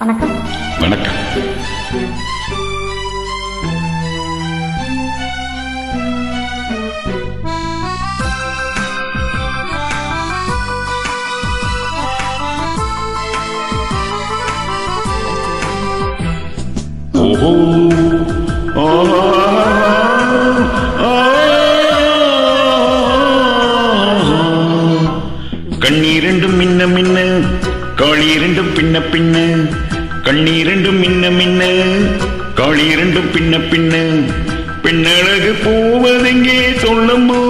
வணக்கம் வணக்கம் ஓஹோ ஆஹா, கண்ணீரெண்டும் மின்ன மின்ன காளீரெண்டும் பின்ன பின்ன கண்ணீரெண்டும் மின்ன மின்ன காளீரெண்டும் பின்ன பின்ன. பின்னழகு போவதெங்கே சொல்லம்மா?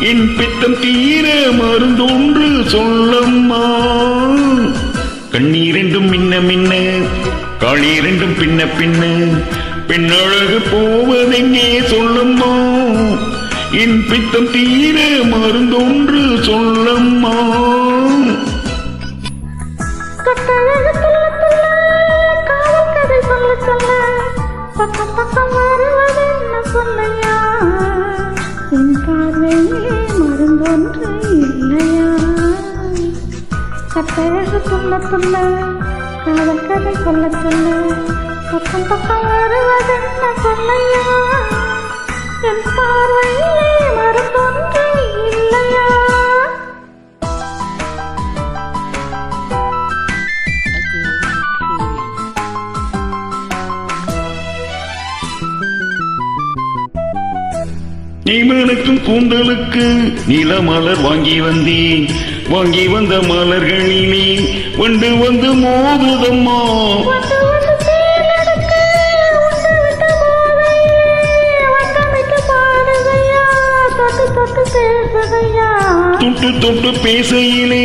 என் பித்தம் தீர மருந்தொன்று சொல்லம்மா. கண்ணீரெண்டும் மின்ன மின்ன காளி இரண்டும் பின்ன பின்ன. பின்னழகு போவதெங்கே சொல்லம்மா? என் பித்தம் தீர மருந்தொன்று சொல்லம்மா. இல்லையா கட்டழகு துள்ள துள்ள காதல் கதை சொல்ல சொல்ல பக்கம் பக்கம் வருவதென்ன சொல்லையா என் பார்வையிலே நீமனுக்கும் கூந்தலுக்கு நீல மலர் வாங்கி வந்தேன். வாங்கி வந்த மலர்களிலே வண்டு வந்து மோதுதம்மா. தொட்டு தொட்டு பேசையிலே.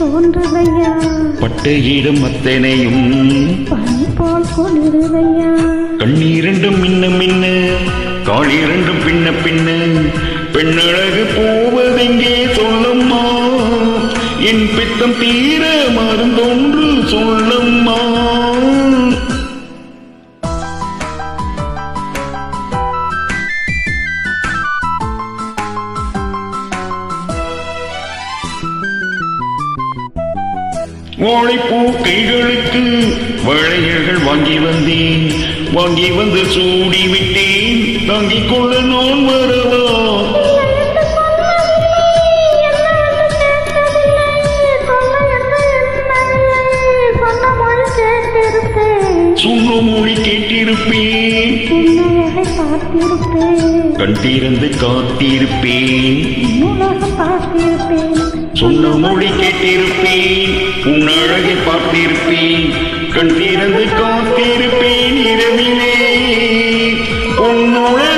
தோன்றுதையா, பட்ட இடம் அத்தனையும் பனி போல் குளிருதையா. கண்ணீரெண்டும் மின்ன மின்ன காளிரண்டும் பின்ன பின்ன பெண்ணழகு போவதெங்கே சொல்லம்மா? என் பித்தம் தீர மருந்தொன்று சொல்லம்மா? ஓழைப்பூ கைகளுக்கு வளையல்கள் வாங்கி வந்தேன். வாங்கி வந்து சூடி விட்டேன். தாங்கிக் கொள்ள நான் வரவா கேட்டிருப்பேன். சொன்ன மொழி கேட்டிருப்பேன். உன்னழகை கண் திறந்து காத்திருப்பேன் சொன்ன மொழி கேட்டிருப்பேன் உன்னழகை பார்த்திருப்பேன் கண் திறந்து காத்திருப்பேன் இரவிலே Oh, no.